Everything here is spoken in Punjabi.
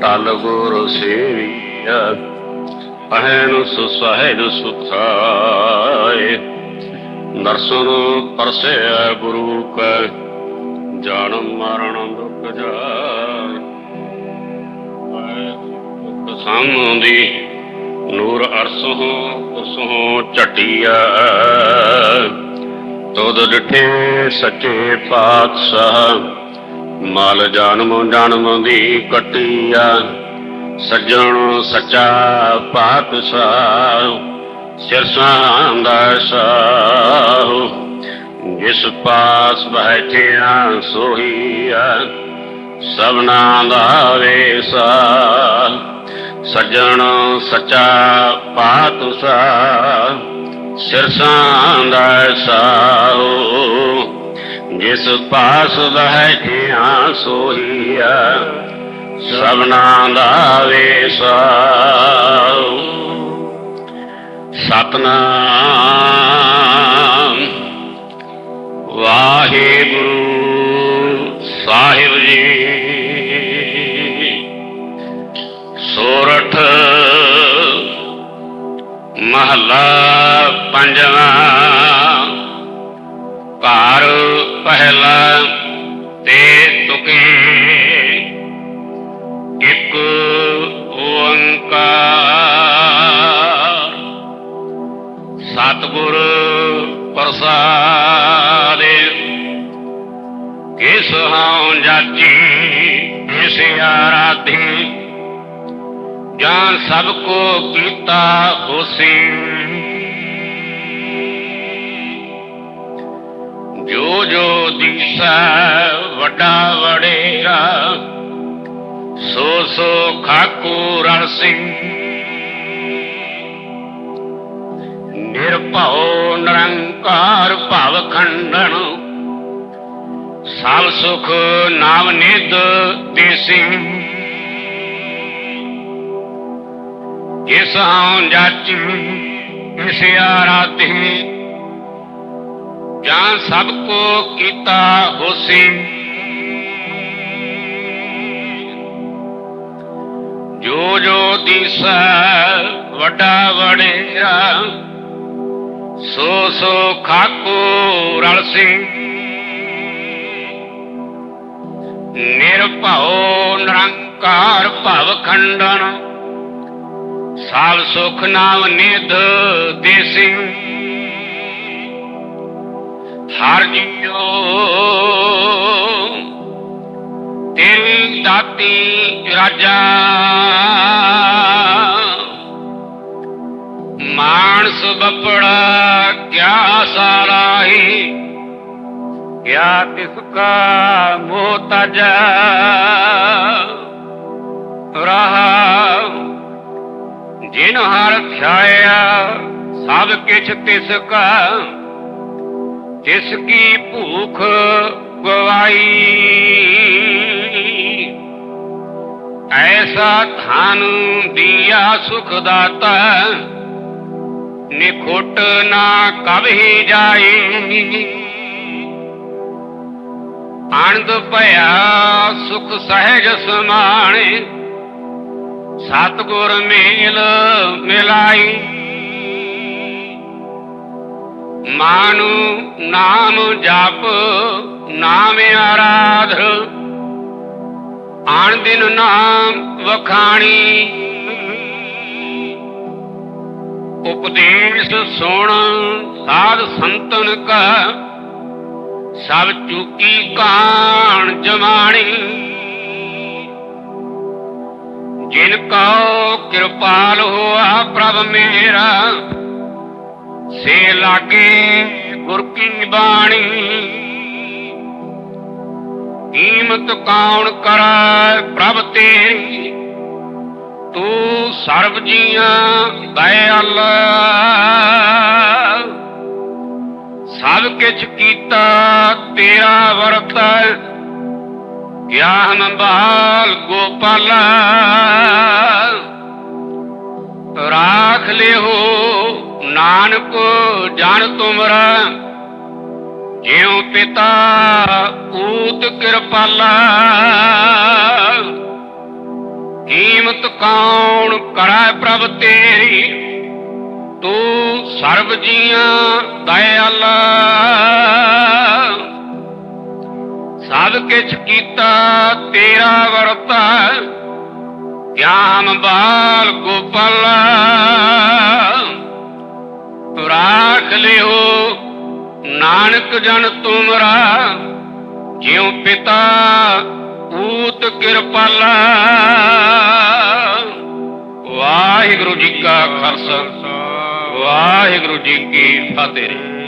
ਤਲ ਗੁਰ ਸੇਵੀਆ ਅਹਨ ਸੁਸਹਿਜ ਸੁਖਾਏ। ਦਰਸ਼ਨ ਪਰਸੈ ਗੁਰੂ ਕੈ ਜਨਮ ਮਰਨ ਦੁਖ ਜਾਏ। ਸਾਮੁੰਦੀ ਨੂਰ ਅਰਸੋਂ ਉਸੋਂ ਝਟਿਆ ਤੁਧ ਡਿਠੇ ਸੱਚੇ ਪਾਤਸ਼ਾਹ ਮਲ ਜਨਮ ਜਨਮ ਦੀ ਕਟਿਆ। ਸੱਜਣ ਸੱਚਾ ਪਾਤਸ਼ਾਹ, ਸਿਰਸਾਂ ਦਾ ਸਾਹੁ। ਜਿਸ ਪਾਸ ਬੈਠਿਆ ਸੋਹੀਆ, ਸਭਨਾ ਦਾ ਵੇਸਾ। ਸੱਜਣ ਸੱਚਾ ਪਾਤਸ਼ਾਹ, ਸਿਰਸਾਂ ਦਾ ਸਾਹੁ। ਜਿਸ ਪਾਸ ਬੈਠਿਆ ਸੋਹੀਆ ਸਭਨਾ ਦਾ ਵੇਸਾ ਸਤਨਾਮ। ਵਾਹਿਗੁਰੂ ਸਾਹਿਬ ਜੀ। ਸੋਰਠ ਮਹਲਾ ਪੰਜਵਾਂ ਘਰ ਪਹਿਲਾ ਤੇ ਤੁਕੇ। ਇੱਕ ਓੰਕਾਰ। ਸਤਿਗੁਰ ਪ੍ਰਸਾਦਿ। ਕਿਸ ਹਉ ਜਾਚੀ ਕਿਸ ਆਰਾਧੀ ਜਾਂ ਸਭ ਕੋ ਕੀਤਾ ਹੋਸੀ। ਜੋ ਜੋ ਦੀਸਾ ਵੱਡਾ ਵਡੇਰਾ, ਸੋ ਸੋ ਖਾਕੂ ਰਲ ਸਿੰਘ। ਨਿਰਭਉ ਨਿਰੰਕਾਰ ਭਵ ਖੰਡਨ, ਸਭ ਸੁਖ ਨਾਮ ਨਿਦ ਦੇਸੀ। ਇਸ ਹਉ ਜਾਚੀ, ਇਸ ਆਰਾਧੀ ਜਾਂ ਸਭ ਕੋ ਕੀਤਾ ਹੋਸੀ। ਜੋ ਜੋ ਦਿਸੈ ਵੱਡਾ ਵਡੇਰਾ, ਸੋ ਸੋ ਖਾਕੂ ਰਲ ਸਿੰਘ ਨਿਰਭਉ ਨਿਰੰਕਾਰ ਭਵ ਖੰਡਨ ਸਾਲ ਸੁਖ ਨਾਮ ਨਿਧ ਦੇਸੀ। ਹਰ ਜੀਓ ਤੇਰੀ ਦਾਤੀ ਰਾਜਾ। ਮਾਨਸ ਬਪੜਾ ਕਿਆ ਸਾਰਾਈ ਕਿਆ ਤਿਸ ਕਾ ਮੋਤਜ ਰਹਾ। ਜਿਨ ਹਰ ਥਿਆਇਆ ਸਭ ਕਿਛ ਤਿਸ ਕਾ। ਤਿਸ ਕੀ ਭੂਖ ਗਵਾਈ। ਐਸਾ ਧਨ ਦੀਆ ਸੁਖ ਦਾਤਾ ਨਿਖੁੱਟ ਨਾ ਕਭੀ ਜਾਈ ਆਨੰਦ ਭਇਆ ਸੁਖ ਸਹਿਜ ਸਮਾਣੇ, ਸਤਗੁਰ ਮੇਲ ਮਿਲਾਈ। ਮਾਨੂ ਨਾਮ ਜਪ, ਨਾਮ ਆਰਾਧ। ਆਣ ਦਿਨ ਨਾਮ ਵਖਾਣੀ। ਉਪਦੇਸ਼ ਸੁਣ, ਸਾਧ ਸੰਤਨ ਕਾ ਸਭ ਚੁਕੀ ਕਾਣ ਜਮਾਣੀ। ਜਿਨ ਕਉ ਕਿਰਪਾਲ ਹੋਆ ਪ੍ਰਭ ਮੇਰਾ। ਸੇ ਲਾਗੇ ਗੁਰ ਕੀ ਬਾਣੀ? ਕੀਮਤ ਕੌਣ ਕਰੈ ਪ੍ਰਭ ਤੇਰੀ? ਤੂੰ ਸਰਬ ਜੀਆਂ ਦਇਆਲ। ਸਭ ਕਿਛ ਕੀਤਾ ਤੇਰਾ ਵਰਤ। ਗਿਆਨ ਬਾਲ ਗੋਪਾਲ। ਰਾਖ ਲਿਓ ਨਾਨਕ ਜਨ ਤੁਮਰਾ, ਜਿਉ ਪਿਤਾ ਊਤ ਕਿਰਪਾਲਾ। ਕੀਮਤ ਕੌਣ ਕਰੈ ਪ੍ਰਭ ਤੇਰੀ? ਤੂੰ ਸਰਬ ਜੀਆਂ ਦਇਆਲ। ਸਭ ਕਿਛ ਕੀਤਾ ਤੇਰਾ ਵਰਤਾ ਗਿਆਨ ਬਾਲ ਗੋਪਾਲ। ਨਾਨਕ ਜਨ ਤੁਮਰਾ, ਜਿਉ ਪਿਤਾ ਊਤ ਕਿਰਪਾਲਾ। ਵਾਹਿਗੁਰੂ ਜੀ ਕਾ ਖਾਲਸਾ, ਵਾਹਿਗੁਰੂ ਜੀ ਕੀ ਫਤਿਹ।